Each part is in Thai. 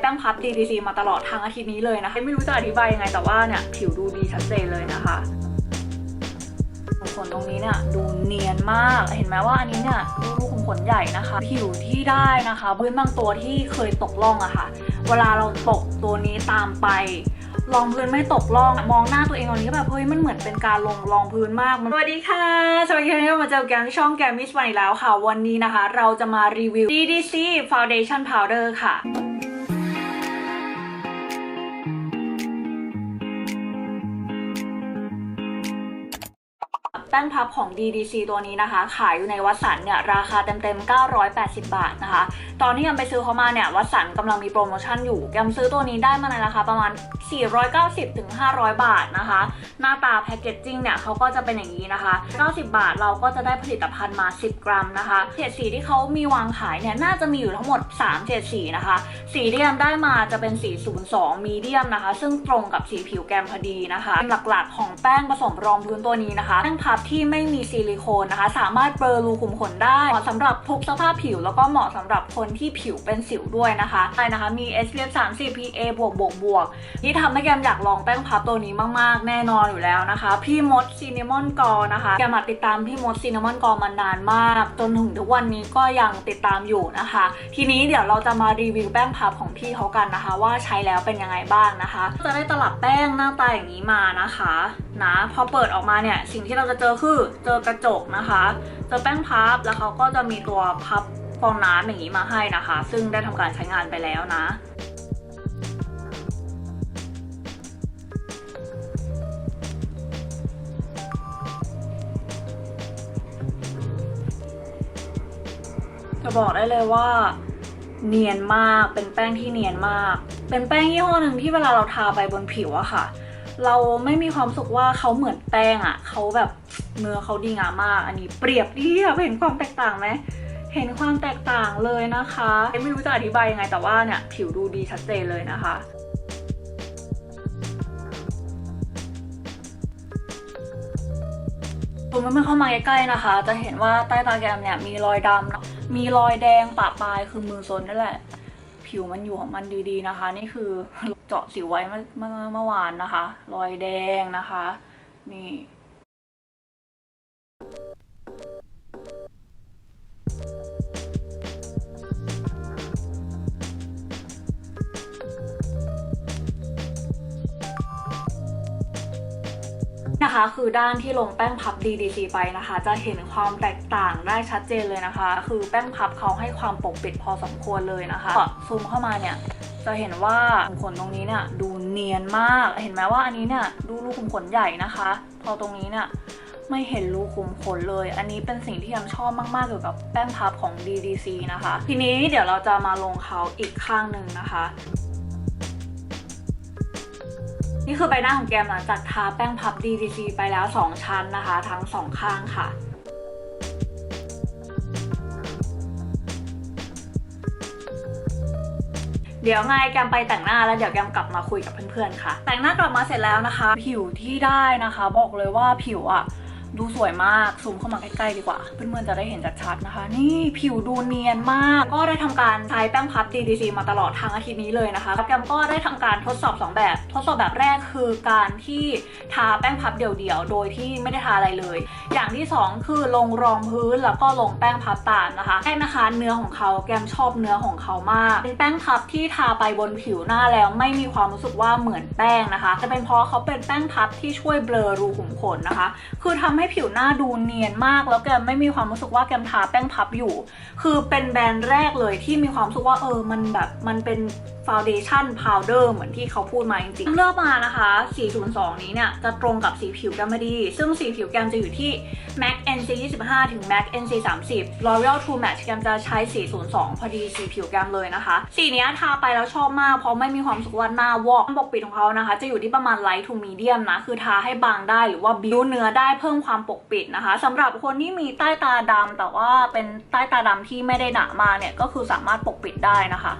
แป้งพับ DDC มาตลอดทั้งอาทิตย์นี้เลยนะคะ ไม่รู้จะอธิบายยังไงแต่ว่าเนี่ยผิวดูดีชัดเจนเลยนะคะขนตรงนี้เนี่ยดูเนียนมาก เห็นไหมว่าอันนี้เนี่ยดูรูขุมขนใหญ่นะคะ ผิวที่ได้นะคะพื้นบางตัวที่เคยตกล่องอะค่ะ เวลาเราตกตัวนี้ตามไปรองพื้นไม่ตกล่อง มองหน้าตัวเองตอนนี้ก็แบบเฮ้ยมันเหมือนเป็นการลงรองพื้นมาก สวัสดีค่ะสวัสดีค่ะที่มาเจอกันที่ช่องแกมมิสวันอีกแล้วค่ะ วันนี้นะคะ เราจะมารีวิว DDC Foundation Powder ค่ะ แป้งพับของ DDC ตัวนี้นะคะ ขายอยู่ในวัสันเนี่ยราคาเต็มๆ 980 บาทนะคะ ตอนที่ยำไปซื้อเขามาเนี่ยวัสันกำลังมีโปรโมชั่นอยู่ยำซื้อตัวนี้ได้มาในราคาประมาณ 490-500 บาทนะคะ หน้าตาแพคเกจจิ้งเนี่ยเขาก็จะเป็นอย่างนี้นะคะ 90 บาทเราก็จะได้ผลิตภัณฑ์มา 10 กรัมนะคะเฉดสีที่เขามีวางขายเนี่ยน่าจะมีอยู่ทั้งหมด3เฉดสีนะคะ สีที่ยำได้มาจะเป็นสี 02 มีเดียมนะคะ ซึ่งตรงกับสีผิวแกมพอดีนะคะหลักๆ ของแป้งผสมรองพื้นตัวนี้นะคะแป้งพับที่ไม่มีซิลิโคนนะคะ สามารถเบลอรูขุมขนได้เหมาะสำหรับทุกสภาพผิว แล้วก็เหมาะสำหรับคนที่ผิวเป็นสิวด้วยนะคะใช่นะคะมี SPF 30 PA บวกบวกบวกที่ทำให้แกมอยากลองแป้งพับตัวนี้มากๆ แน่นอนอยู่แล้วนะคะ พี่มดซีนิมอนกอนะคะแกมาติดตามพี่มดซีนิมอนกอมานานมาก จนถึงทุกวันนี้ก็ยังติดตามอยู่นะคะ ทีนี้เดี๋ยวเราจะมารีวิวแป้งพับของพี่เขากันนะคะ ว่าใช้แล้วเป็นยังไงบ้างนะคะ จะได้ตลับแป้งหน้าตาอย่างนี้มานะคะนะพอเปิดออกมาเนี่ยสิ่งที่เราจะเจอคือเจอกระจกนะคะ เจอแป้งพับแล้วเขาก็จะมีตัวพับฟองน้ำอย่างนี้มาให้นะคะ ซึ่งได้ทำการใช้งานไปแล้วนะจะบอกได้เลยว่าเนียนมากเป็นแป้งที่เนียนมาก เป็นแป้งยี่ห้อหนึ่งที่เวลาเราทาไปบนผิวอะค่ะ เราไม่มีความสึกว่าเขาเหมือนแป้งอะเขาแบบเนื้อเขาดีงามมาก อันนี้เปรียบเทียบเห็นความแตกต่างไหมเห็นความแตกต่างเลยนะคะไม่รู้จะอธิบายยังไงแต่ว่าเนี่ยผิวดูดีชัดเจนเลยนะคะคุณไม่เข้ามาใกล้ๆนะคะ จะเห็นว่าใต้ตาแกมเนี่ยมีรอยดำมีรอยแดงปะปลายคือมือซนนั่นแหละ ผิวมันอยู่ของมันดีๆนะคะ นี่คือเจาะสิวไว้เมื่อเมื่อเมื่อวานนะคะ รอยแดงนะคะ นี่ นะคะ คือด้านที่ลงแป้งพับ DDC ไปนะคะ จะเห็นความแตกต่างได้ชัดเจนเลยนะคะ คือแป้งพับเขาให้ความปกปิดพอสมควรเลยนะคะก็ซูมเข้ามาเนี่ยจะเห็นว่าขุมขนตรงนี้เนี่ยดูเนียนมาก เห็นไหมว่าอันนี้เนี่ยดูรูขุมขนใหญ่นะคะ พอตรงนี้เนี่ยไม่เห็นรูขุมขนเลย อันนี้เป็นสิ่งที่ยังชอบมากๆเกี่ยวกับแป้งพับของ DDC นะคะ ทีนี้เดี๋ยวเราจะมาลงเขาอีกข้างหนึ่งนะคะ นี่คือใบหน้าของแกมหลังจากทาแป้งพับ DDC ไปแล้ว 2 ชั้นนะคะ ทั้งสองข้างค่ะเดี๋ยวไงแกมไปแต่งหน้าแล้วเดี๋ยวแกมกลับมาคุยกับเพื่อนๆค่ะ แต่งหน้ากลับมาเสร็จแล้วนะคะ ผิวที่ได้นะคะ บอกเลยว่าผิวอะ ดูสวยมาก ซูมเข้ามาใกล้ๆดีกว่า เพื่อนๆจะได้เห็นชัดๆนะคะ นี่ผิวดูเนียนมาก ก็ได้ทำการใช้แป้งพับ DDC มาตลอดทั้งอาทิตย์นี้เลยนะคะแกมก็ได้ทำการทดสอบ 2 แบบ ทดสอบแบบแรกคือการที่ทาแป้งพับเดี่ยวๆ โดยที่ไม่ได้ทาอะไรเลย อย่างที่ 2 คือลงรองพื้นแล้วก็ลงแป้งพับตามนะคะแป้งนะคะเนื้อของเขาแกมชอบเนื้อของเขามาก เป็นแป้งพับที่ทาไปบนผิวหน้าแล้วไม่มีความรู้สึกว่าเหมือนแป้งนะคะ จะเป็นเพราะเขาเป็นแป้งพับที่ช่วยเบลอรูขุมขนนะคะ คือทำใให้ผิวหน้าดูเนียนมาก แล้วแกมไม่มีความรู้สึกว่าแกมทาแป้งพับอยู่ คือเป็นแบรนด์แรกเลยที่มีความรู้สึกว่าเออมันแบบมันเป็นฟาวเดชั่นพาวเดอร์เหมือนที่เขาพูดมาจริงๆเลือกมานะคะ 402 นี้เนี่ย จะตรงกับสีผิวแกมดี ซึ่งสีผิวแกมจะอยู่ที่ MAC NC 25ถึง MAC NC 30 L'Oreal True Match แกมจะใช้ 402 พอดีสีผิวแกมเลยนะคะ สีนี้ทาไปแล้วชอบมาก เพราะไม่มีความรู้สึกว่าหน้าวอกปกปิดของเขานะคะ จะอยู่ที่ประมาณ light to medium นะ คือทาให้บางได้หรือว่าบิวเนื้อได้เพิ่มความปกปิดนะคะสำหรับคนที่มีใต้ตาดำแต่ว่าเป็นใต้ตาดำที่ไม่ได้หนามากเนี่ยก็คือสามารถปกปิดได้นะคะ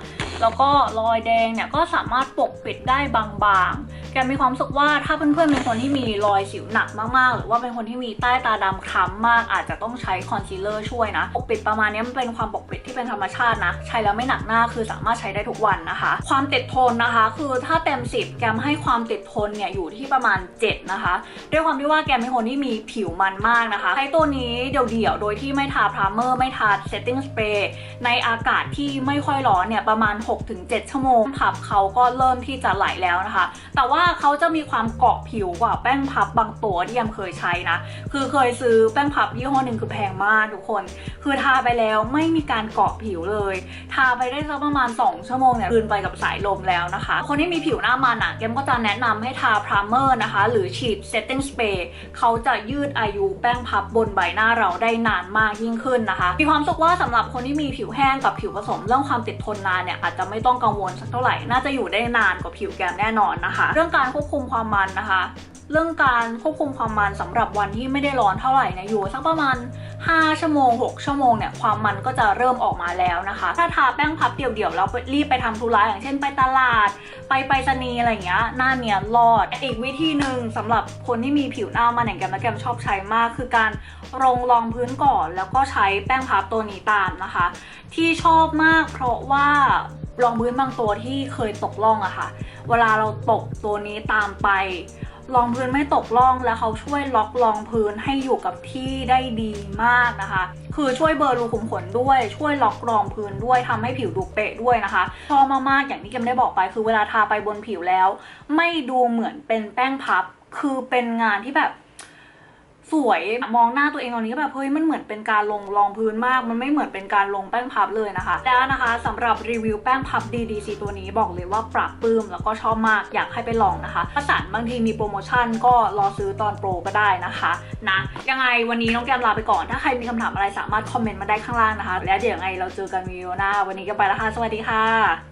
แล้วก็รอยแดงเนี่ยก็สามารถปกปิดได้บางๆ แกมีความรู้สึกว่าถ้าเพื่อนๆเป็นคนที่มีรอยสิวหนักมากๆ หรือว่าเป็นคนที่มีใต้ตาดำคล้ำมากอาจจะต้องใช้คอนซีลเลอร์ช่วยนะปกปิดประมาณนี้มันเป็นความปกปิดที่เป็นธรรมชาตินะ ใช้แล้วไม่หนักหน้าคือสามารถใช้ได้ทุกวันนะคะ ความติดทนนะคะ คือถ้าเต็ม 10 แกมให้ความติดทนเนี่ยอยู่ที่ประมาณ 7 นะคะ ด้วยความที่ว่าแกมเป็นคนที่มีผิวมันมากนะคะใช้ตัวนี้เดี่ยวๆโดยที่ไม่ทาพรามเมอร์ไม่ทาเซตติ้งสเปรย์ในอากาศที่ไม่ค่อยร้อนเนี่ยประมาณ6-7 ชั่วโมง พับเขาก็เริ่มที่จะไหลแล้วนะคะ แต่ว่าเขาจะมีความเกาะผิวกว่าแป้งพับบางตัวที่ยมเคยใช้นะ คือเคยซื้อแป้งพับยี่ห้อหนึ่งคือแพงมากทุกคน คือทาไปแล้วไม่มีการเกาะผิวเลย ทาไปได้สักประมาณ 2 ชั่วโมงเนี่ยคืนไปกับสายลมแล้วนะคะ คนที่มีผิวหน้ามันอะเกมก็จะแนะนำให้ทาพรามเมอร์นะคะ หรือฉีดเซตติ้งสเปรย์เขาจะยืดอายุแป้งพับบนใบหน้าเราได้นานมากยิ่งขึ้นนะคะ มีความสุขว่าสำหรับคนที่มีผิวแห้งกับผิวผสมเรื่องความติดทนนานเนี่ยอาจจะไม่ต้องกังวลสักเท่าไหร่ น่าจะอยู่ได้นานกว่าผิวแกมแน่นอนนะคะ เรื่องการควบคุมความมันนะคะเรื่องการควบคุมความมันสำหรับวันที่ไม่ได้ร้อนเท่าไหร่นี่ยอยู่สักประมาณ 5 ชั่วโมง 6 ชั่วโมงเนี่ยความมันก็จะเริ่มออกมาแล้วนะคะ ถ้าทาแป้งพับเดี่ยวๆแล้วรีบไปทำธุระอย่างเช่นไปตลาด ไปไปรษณีย์อะไรอย่างเงี้ยหน้าเนียนรอดอีกวิธีหนึ่งสำหรับคนที่มีผิวหน้ามันอย่างแกมและแกมชอบใช้มาก คือการลงรองพื้นก่อน แล้วก็ใช้แป้งพับตัวนี้ตามนะคะ ที่ชอบมากเพราะว่ารองพื้นบางตัวที่เคยตกล่องอะค่ะ เวลาเราตกตัวนี้ตามไป รองพื้นไม่ตกล่องแล้วเขาช่วยล็อกรองพื้นให้อยู่กับที่ได้ดีมากนะคะ คือช่วยเบลอร์รูขุมขนด้วย ช่วยล็อกรองพื้นด้วยทำให้ผิวดูเป๊ะด้วยนะคะชอบมากๆอย่างที่เกมได้บอกไป คือเวลาทาไปบนผิวแล้ว ไม่ดูเหมือนเป็นแป้งพับ คือเป็นงานที่แบบ สวยมองหน้าตัวเองตอนนี้ก็แบบเฮ้ยมันเหมือนเป็นการลงรองพื้นมาก มันไม่เหมือนเป็นการลงแป้งพับเลยนะคะ แล้วนะคะสำหรับรีวิวแป้งพับ DDC ตัวนี้บอกเลยว่าปรับปื้มแล้วก็ชอบมากอยากให้ไปลองนะคะถ้าสันบางทีมีโปรโมชั่นก็รอซื้อตอนโปรก็ได้นะคะนะยังไงวันนี้น้องแกมลาไปก่อนถ้าใครมีคำถามอะไรสามารถคอมเมนต์มาได้ข้างล่างนะคะ แล้วเดี๋ยวยังไงเราเจอกันวิดีโอหน้าวันนี้ก็ไปแล้วค่ะสวัสดีค่ะ